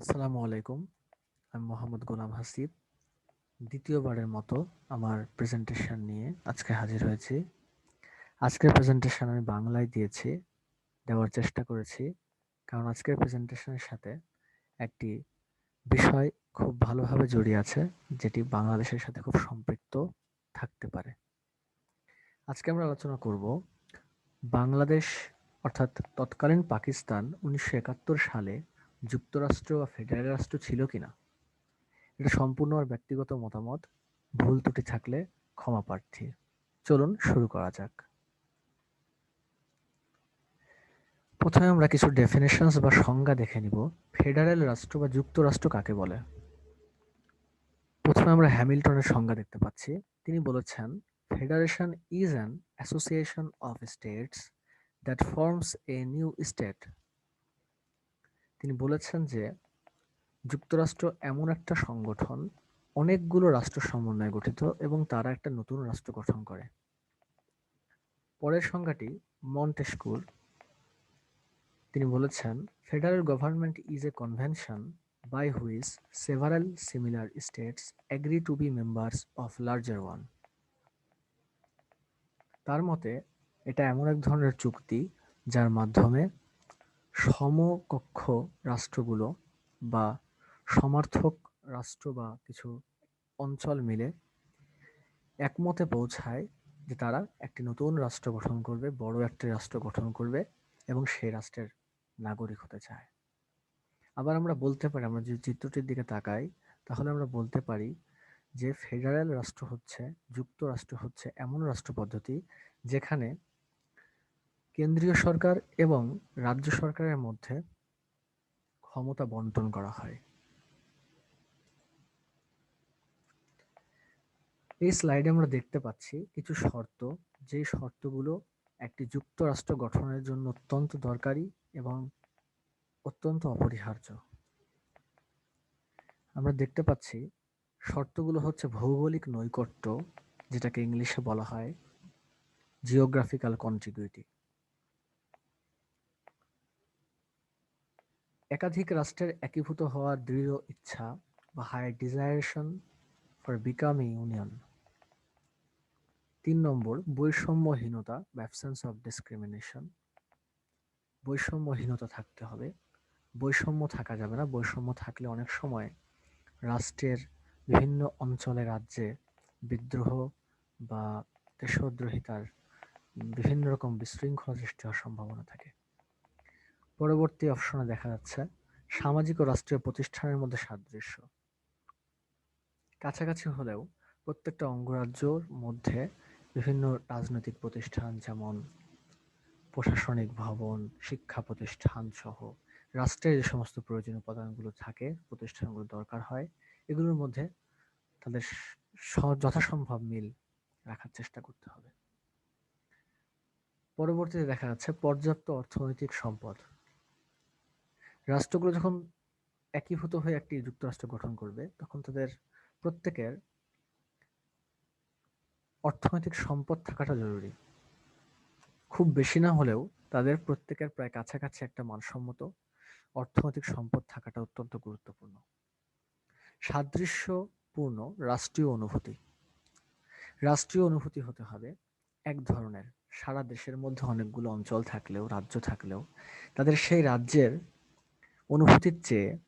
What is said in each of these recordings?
আসসালামু আলাইকুম। আমি মোহাম্মদ গোলাম হাসিব। দ্বিতীয়বারের মতো আমার প্রেজেন্টেশন নিয়ে আজকে হাজির হয়েছি। আজকের প্রেজেন্টেশন আমি বাংলায় দিয়েছি, দেওয়ার চেষ্টা করেছি। কারণ আজকের প্রেজেন্টেশনের সাথে একটি বিষয় খুব ভালোভাবে জড়িয়ে আছে, যেটি বাংলাদেশের সাথে খুব সম্পৃক্ত থাকতে পারে। আজকে আমরা আলোচনা করব বাংলাদেশ, অর্থাৎ তৎকালীন পাকিস্তান উনিশশো একাত্তর সালে যুক্তরাষ্ট্র বা ফেডারেল রাষ্ট্র ছিল কিনা? এটা সম্পূর্ণ আর ব্যক্তিগত মতামত। ভুল ত্রুটি থাকলে ক্ষমা প্রার্থী। চলুন শুরু করা যাক। প্রথমে আমরা কিছু ডেফিনেশনস বা সংজ্ঞা দেখে নিব। ফেডারেল রাষ্ট্র বা যুক্তরাষ্ট্র কাকে বলে? প্রথমে আমরা হ্যামিল্টনের সংজ্ঞা দেখতে পাচ্ছি। তিনি বলেছেন federation is an association of states that forms a new state তিনি বলেছেন যে, যুক্তরাষ্ট্র এমন একটা সংগঠন, অনেকগুলো রাষ্ট্র সমন্বয়ে গঠিত এবং তারা একটা নতুন রাষ্ট্র গঠন করে। পরের সংজ্ঞাটি মন্টেস্কুর। তিনি বলেছেন, federal government is a convention by which several similar states agree to be members of larger one. তার মতে, এটা এমন এক ধরনের চুক্তি যার মাধ্যমে সমকক্ষ রাষ্ট্রগুলো বা সমার্থক রাষ্ট্র বা কিছু অঞ্চল মিলে একমতে পৌঁছায় যে তারা একটি নতুন রাষ্ট্র গঠন করবে, বড় একটি রাষ্ট্র গঠন করবে এবং সেই রাষ্ট্রের নাগরিক হতে চায়। আবার আমরা বলতে পারি, আমরা যদি চিত্রটির দিকে তাকাই, তাহলে আমরা বলতে পারি যে ফেডারেল রাষ্ট্র হচ্ছে, যুক্তরাষ্ট্র হচ্ছে এমন রাষ্ট্র পদ্ধতি যেখানে কেন্দ্রীয় সরকার এবং রাজ্য সরকারের মধ্যে ক্ষমতা বন্টন করা হয়। এই স্লাইডে আমরা দেখতে পাচ্ছি কিছু শর্ত, যে শর্তগুলো একটি যুক্তরাষ্ট্র গঠনের জন্য অত্যন্ত দরকারি এবং অত্যন্ত অপরিহার্য। আমরা দেখতে পাচ্ছি শর্তগুলো হচ্ছে ভৌগোলিক নৈকট্য, যেটাকে ইংলিশে বলা হয় জিওগ্রাফিক্যাল কন্টিগুইটি একাধিক রাষ্ট্রের একীভূত হওয়ার দৃঢ় ইচ্ছা বা higher desiration for becoming union তিন নম্বর, বৈষম্যহীনতা অ্যাবসেন্স অফ ডিসক্রিমিনেশন বৈষম্যহীনতা থাকতে হবে। বৈষম্য থাকা যাবে না। বৈষম্য থাকলে অনেক সময় রাষ্ট্রের বিভিন্ন অঞ্চলে রাজ্যে বিদ্রোহ বা দেশদ্রোহিতার বিভিন্ন রকম বিশৃঙ্খলা সৃষ্টি হওয়ার সম্ভাবনা থাকে। পরবর্তী অপশনে দেখা যাচ্ছে সামাজিক ও রাষ্ট্রীয় প্রতিষ্ঠানের মধ্যে সাদৃশ্য। কাছাকাছি হলেও প্রত্যেকটা অঙ্গরাজ্যর মধ্যে বিভিন্ন রাজনৈতিক প্রতিষ্ঠান যেমন প্রশাসনিক ভবন, শিক্ষা প্রতিষ্ঠান সহ রাষ্ট্রের যে সমস্ত প্রয়োজনীয় উপাদানগুলো থাকে, প্রতিষ্ঠানগুলো দরকার হয়, এগুলোর মধ্যে তাদের যথাসম্ভব মিল রাখার চেষ্টা করতে হবে। পরবর্তীতে দেখা যাচ্ছে পর্যাপ্ত অর্থনৈতিক সম্পদ। রাষ্ট্রগুলো যখন একীভূত হয়ে একটি যুক্তরাষ্ট্র গঠন করবে, তখন তাদের প্রত্যেকের অর্থনৈতিক সম্পদ থাকাটা জরুরি। খুব বেশি না হলেও তাদের প্রত্যেকের প্রায় কাছাকাছি একটা মানসম্মত অর্থনৈতিক সম্পদ থাকাটা অত্যন্ত গুরুত্বপূর্ণ। সাদৃশ্যপূর্ণ রাষ্ট্রীয় অনুভূতি। রাষ্ট্রীয় অনুভূতি হতে হবে এক ধরনের। সারা দেশের মধ্যে অনেকগুলো অঞ্চল থাকলেও, রাজ্য থাকলেও, তাদের সেই রাজ্যের অনুভূতির চেয়ে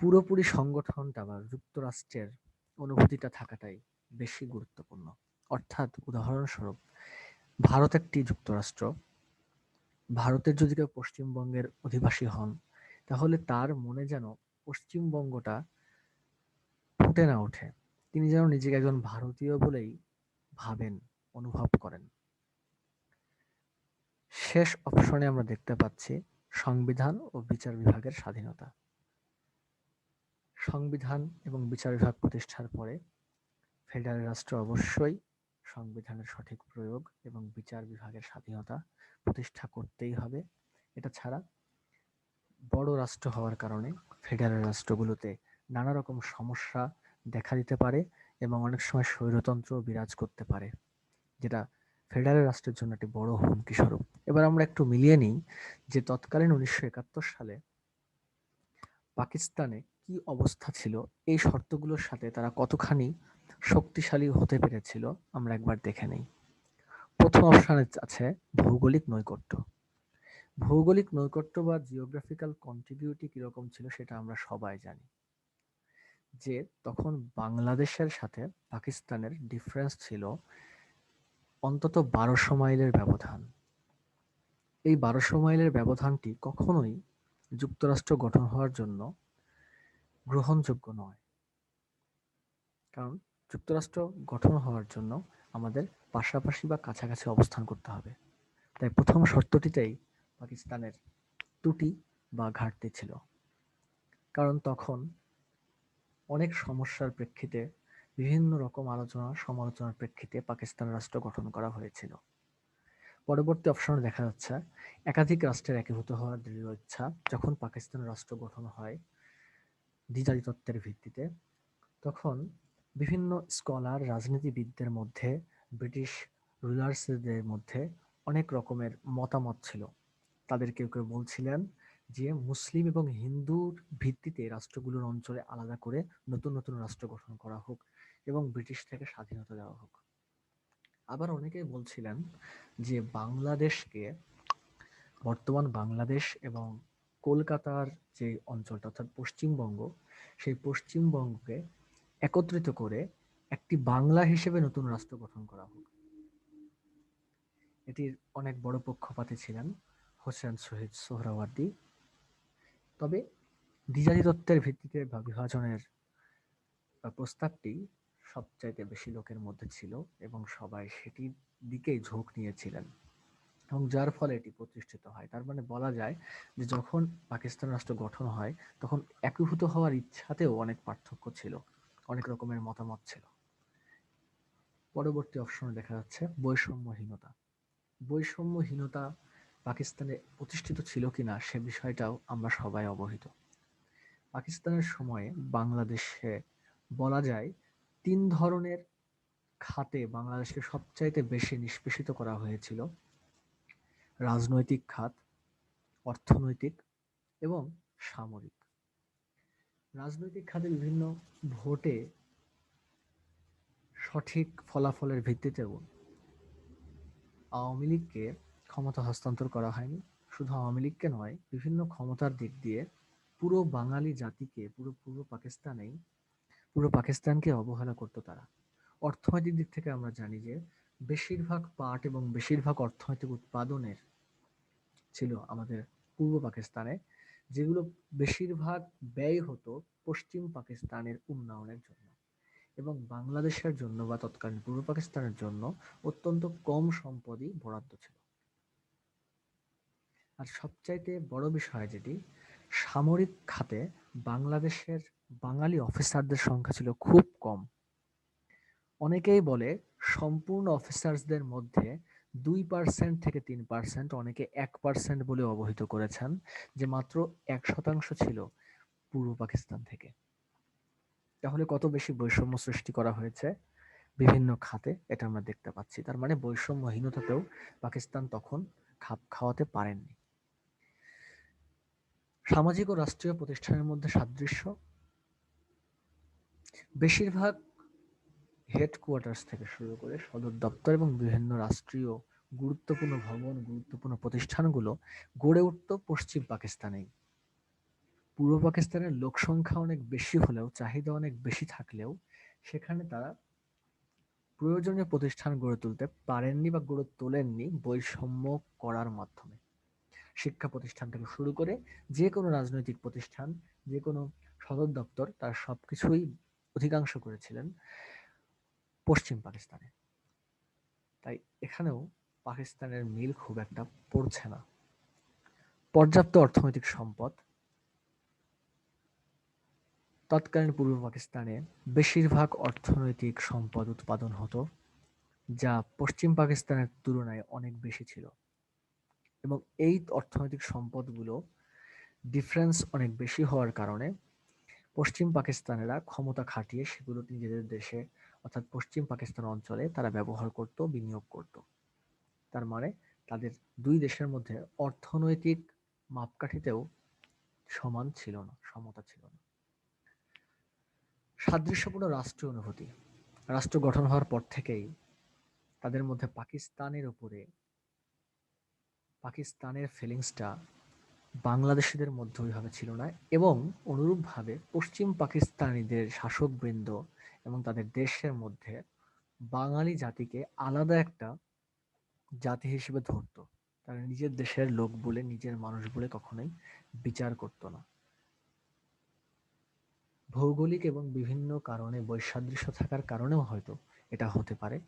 পুরোপুরি সংগঠনটা বা যুক্তরাষ্ট্রের অনুভূতিটা থাকাটাই বেশি গুরুত্বপূর্ণ। অর্থাৎ উদাহরণস্বরূপ ভারত একটি যুক্তরাষ্ট্র, ভারতের যদি কেউ পশ্চিমবঙ্গের অধিবাসী হন, তাহলে তার মনে যেন পশ্চিমবঙ্গটা ফুটে না ওঠে। তিনি যেন নিজেকে একজন ভারতীয় বলেই ভাবেন, অনুভব করেন। শেষ অপশনে আমরা দেখতে পাচ্ছি সংবিধান ও বিচার বিভাগের স্বাধীনতা। সংবিধান এবং বিচার বিভাগ প্রতিষ্ঠার পরে ফেডারেল রাষ্ট্র অবশ্যই সংবিধানের সঠিক প্রয়োগ এবং বিচার বিভাগের স্বাধীনতা প্রতিষ্ঠা করতেই হবে। এটা ছাড়া বড় রাষ্ট্র হওয়ার কারণে ফেডারেল রাষ্ট্রগুলোতে নানা রকম সমস্যা দেখা দিতে পারে এবং অনেক সময় স্বৈরতন্ত্র বিরাজ করতে পারে, যেটা ফেডারেল রাষ্ট্রের জন্য একটি বড় হুমকি স্বরূপ। এবার আমরা একটু মিলিয়ে নিই যে তৎকালীন উনিশশো একাত্তর সালে পাকিস্তানে কি অবস্থা ছিল? এই শর্তগুলোর সাথে তারা কতখানি শক্তিশালী হতে পেরেছিল? আমরা একবার দেখে নেই। প্রথম অপশানে আছে ভৌগোলিক নৈকট্য। ভৌগোলিক নৈকট্য বা জিওগ্রাফিক্যাল কন্ট্রিবিউটি কীরকম ছিল সেটা আমরা সবাই জানি। যে তখন বাংলাদেশের সাথে পাকিস্তানের ডিফারেন্স ছিল অন্তত বারোশো মাইলের ব্যবধান। এই বারোশো মাইলের ব্যবধানটি কখনোই যুক্তরাষ্ট্র গঠন হওয়ার জন্য গ্রহণযোগ্য নয়। কারণ যুক্তরাষ্ট্র গঠন হওয়ার জন্য আমাদের পাশাপাশি বা কাছাকাছি অবস্থান করতে হবে। তাই প্রথম শর্তটিতেই পাকিস্তানের ত্রুটি বা ঘাটতি ছিল। কারণ তখন অনেক সমস্যার প্রেক্ষিতে বিভিন্ন রকম আলোচনা, সমালোচনার প্রেক্ষিতে পাকিস্তান রাষ্ট্র গঠন করা হয়েছিল। পরবর্তী অপশনে দেখা যাচ্ছে, একাধিক রাষ্ট্রের একীভূত হওয়ার দৃঢ় ইচ্ছা যখন পাকিস্তান রাষ্ট্র গঠন হয় দ্বিজাতি তত্ত্বের ভিত্তিতে, তখন বিভিন্ন স্কলার রাজনীতিবিদদের মধ্যে, ব্রিটিশ রুলার্সদের মধ্যে অনেক রকমের মতামত ছিল। তাদের কেউ কেউ বলছিলেন যে মুসলিম এবং হিন্দুর ভিত্তিতে রাষ্ট্রগুলোর অঞ্চলে আলাদা করে নতুন নতুন রাষ্ট্র গঠন করা হোক এবং ব্রিটিশ থেকে স্বাধীনতা দেওয়া হোক। আবার অনেকেই বলছিলেন যে বাংলাদেশকে, বর্তমান বাংলাদেশ এবং কলকাতার যে অঞ্চলটা, অর্থাৎ পশ্চিমবঙ্গ, সেই পশ্চিমবঙ্গকে একত্রিত করে একটি বাংলা হিসেবে নতুন রাষ্ট্র গঠন করা হোক। এটির অনেক বড় পক্ষপাতী ছিলেন হোসেন শহীদ সোহরাওয়ার্দি। তবে দ্বিজাতি তত্ত্বের ভিত্তিতে বা বিভাজনের প্রস্তাবটি সবচাইতে বেশি লোকের মধ্যে ছিল এবং সবাই সেটির দিকেই ঝোঁক নিয়েছিলেন। এবং যার ফলে এটি প্রতিষ্ঠিত হয়। তার মানে বলা যায় যে যখন পাকিস্তান রাষ্ট্র গঠন হয়, তখন একীভূত হওয়ার ইচ্ছাতেও অনেক পার্থক্য ছিল। অনেক রকমের মতামত ছিল। পরবর্তী অপশনে দেখা যাচ্ছে বৈষম্যহীনতা। বৈষম্যহীনতা পাকিস্তানে প্রতিষ্ঠিত ছিল কিনা সে বিষয়টাও আমরা সবাই অবহিত। পাকিস্তানের সময়ে বাংলাদেশে বলা যায় তিন ধরনের খাতে বাংলাদেশকে সবচাইতে বেশি নিষ্পেষিত করা হয়েছিল। রাজনৈতিক খাত, অর্থনৈতিক এবং সামরিক। রাজনৈতিক খাতে বিভিন্ন ভোটে সঠিক ফলাফলের ভিত্তিতেও আওয়ামী লীগকে ক্ষমতা হস্তান্তর করা হয়নি। শুধু আওয়ামী লীগকে নয়, বিভিন্ন ক্ষমতার দিক দিয়ে পুরো বাঙালি জাতিকে, পুরো পূর্ব পাকিস্তানেই পুরো পাকিস্তানকে অবহেলা করতো তারা। অর্থনৈতিক দিক থেকে আমরা জানি যে, বেশিরভাগ পাট এবং বেশিরভাগ অর্থনৈতিক উৎপাদনের ছিল আমাদের পূর্ব পাকিস্তানে, যেগুলো বেশিরভাগ ব্যয় হতো পশ্চিম পাকিস্তানের উন্নয়নের জন্য। এবং বাংলাদেশের জন্য বা তৎকালীন পূর্ব পাকিস্তানের জন্য অত্যন্ত কম সম্পদই বরাদ্দ ছিল। আর সবচাইতে বড় বিষয় যেটি, সামরিক খাতে বাংলাদেশের বাঙালি অফিসারদের সংখ্যা ছিল খুব কম। অনেকেই বলে সম্পূর্ণ অফিসার্সদের মধ্যে দুই পার্সেন্ট থেকে তিন পার্সেন্ট অনেকে এক পার্সেন্ট বলে অবহিত করেছেন, যে মাত্র এক শতাংশ ছিল পূর্ব পাকিস্তান থেকে। তাহলে কত বেশি বৈষম্য সৃষ্টি করা হয়েছে? বিভিন্ন খাতে এটা আমরা দেখতে পাচ্ছি। তার মানে বৈষম্যহীনতাতেও পাকিস্তান তখন খাপ খাওয়াতে পারেননি। সামাজিক ও রাষ্ট্রীয় প্রতিষ্ঠানের মধ্যে সাদৃশ্য বেশিরভাগ হেডকোয়ার্টার্স থেকে শুরু করে সদর দপ্তর এবং বিভিন্ন রাষ্ট্রীয় গুরুত্বপূর্ণ ভবন, গুরুত্বপূর্ণ প্রতিষ্ঠানগুলো গড়ে উঠত পশ্চিম পাকিস্তানেই। পূর্ব পাকিস্তানের লোক সংখ্যা অনেক বেশি হলেও, চাহিদা অনেক বেশি থাকলেও সেখানে তারা প্রয়োজনীয় প্রতিষ্ঠান গড়ে তুলতে পারেননি বা গড়ে তোলেননি বৈষম্য করার মাধ্যমে। শিক্ষা প্রতিষ্ঠান থেকে শুরু করে যে কোনো রাজনৈতিক প্রতিষ্ঠান, যে কোনো সদর দপ্তর, তার সবকিছুই অধিকাংশ করেছিলেন পশ্চিম পাকিস্তানে। তাই এখানেও পাকিস্তানের মিল খুব একটা পড়ছে না। পর্যাপ্ত অর্থনৈতিক সম্পদ, তৎকালীন পূর্ব পাকিস্তানে বেশিরভাগ অর্থনৈতিক সম্পদ উৎপাদন হতো, যা পশ্চিম পাকিস্তানের তুলনায় অনেক বেশি ছিল। এবং এই অর্থনৈতিক সম্পদগুলো ডিফারেন্স অনেক বেশি হওয়ার কারণে পশ্চিম পাকিস্তানেরা ক্ষমতা খাটিয়ে সেগুলো নিজেদের দেশে, অর্থাৎ পশ্চিম পাকিস্তান অঞ্চলে তারা ব্যবহার করত, বিনিয়োগ করত। তার মানে তাদের দুই দেশের মধ্যে অর্থনৈতিক মাপকাঠিতেও সমান ছিল না, সমতা ছিল না। সাদৃশ্যপূর্ণ রাষ্ট্রীয় অনুভূতি। রাষ্ট্র গঠন হওয়ার পর থেকেই তাদের মধ্যে পাকিস্তানের উপরে, পাকিস্তানের ফিলিংসটা বাংলাদেশিদের মধ্যে ওইভাবে ছিল না এবং অনুরূপভাবে পশ্চিম পাকিস্তানিদের শাসকবৃন্দ এবং তাদের দেশের মধ্যে বাঙালি জাতিকে আলাদা একটা জাতি হিসেবে ধরত। তারা নিজের দেশের লোক বলে, নিজের মানুষ বলে কখনোই বিচার করত না। ভৌগোলিক এবং বিভিন্ন কারণে বৈসাদৃশ্য থাকার কারণেও হয়তো এটা হতে পারে।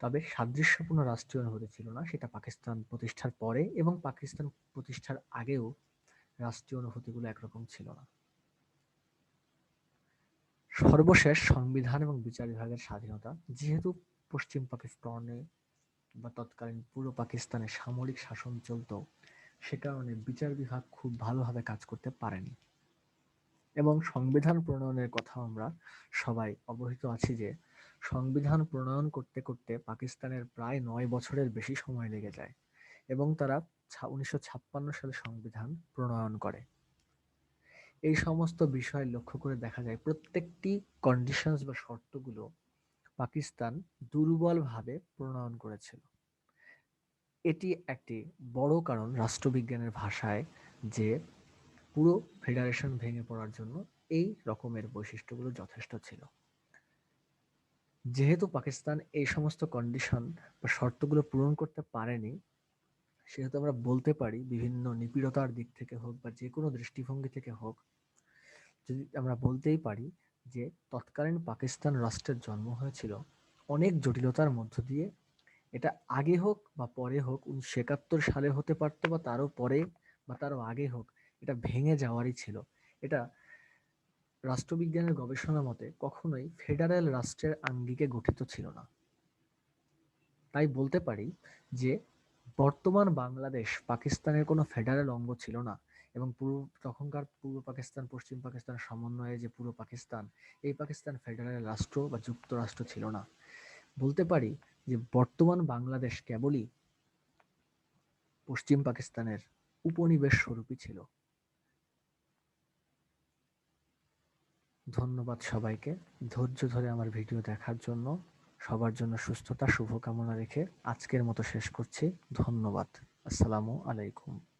তবে সাদৃশ্যপূর্ণ রাষ্ট্রীয় অনুভূতি ছিল না, সেটা পাকিস্তান প্রতিষ্ঠার পরে এবং পাকিস্তান প্রতিষ্ঠার আগেও রাষ্ট্রীয় অনুভূতিগুলো একরকম ছিল না। সর্বশেষ সংবিধান এবং বিচার বিভাগের স্বাধীনতা, যেহেতু পশ্চিম পাকিস্তানে বা তৎকালীন পূর্ব পাকিস্তানে সামরিক শাসন চলত, সে কারণে বিচার বিভাগ খুব ভালোভাবে কাজ করতে পারেনি। এবং সংবিধান প্রণয়নের কথা আমরা সবাই অবহিত আছি যে সংবিধান প্রণয়ন করতে করতে পাকিস্তানের প্রায় নয় বছরের বেশি সময় লেগে যায় এবং তারা উনিশশো ছাপ্পান্ন সালে সংবিধান প্রণয়ন করে। এই সমস্ত বিষয় লক্ষ্য করে দেখা যায় প্রত্যেকটি কন্ডিশনস বা শর্তগুলো পাকিস্তান দুর্বলভাবে প্রণয়ন করেছিল। এটি একটি বড় কারণ রাষ্ট্রবিজ্ঞানের ভাষায় যে পুরো ফেডারেশন ভেঙে পড়ার জন্য এই রকমের বৈশিষ্ট্যগুলো যথেষ্ট ছিল। যেহেতু পাকিস্তান এই সমস্ত কন্ডিশন বা শর্তগুলো পূরণ করতে পারেনি, সেহেতু আমরা বলতে পারি বিভিন্ন নিপীড়তার দিক থেকে হোক বা যে কোনো দৃষ্টিভঙ্গি থেকে হোক, যদি আমরা বলতেই পারি যে তৎকালীন পাকিস্তান রাষ্ট্রের জন্ম হয়েছিল, অনেক জটিলতার মধ্য দিয়ে। এটা আগে হোক বা পরে হোক, উনিশশো একাত্তর সালে হতে পারতো বা তারও পরে বা তারও আগে হোক, এটা ভেঙে যাওয়ারই ছিল। এটা রাষ্ট্রবিজ্ঞানের গবেষণা মতে, কখনোই ফেডারেল রাষ্ট্রের আঙ্গিকে গঠিত ছিল না। তাই বলতে পারি যে, বর্তমান বাংলাদেশ পাকিস্তানের কোনো ফেডারেল অঙ্গ ছিল না এবং পূর্ব, তখনকার পূর্ব পাকিস্তান, পশ্চিম পাকিস্তান সমন্বয়ে যে পূর্ব পাকিস্তান, এই পাকিস্তান ফেডারেল রাষ্ট্র বা যুক্তরাষ্ট্র ছিল না। বলতে পারি যে, বর্তমান বাংলাদেশ কেবলই পশ্চিম পাকিস্তানের উপনিবেশ স্বরূপই ছিল। ধন্যবাদ সবাইকে। ধৈর্য ধরে আমার ভিডিও দেখার জন্য সবার জন্য সুস্থতা, শুভকামনা রেখে আজকের মতো শেষ করছি। ধন্যবাদ। আসসালামু আলাইকুম।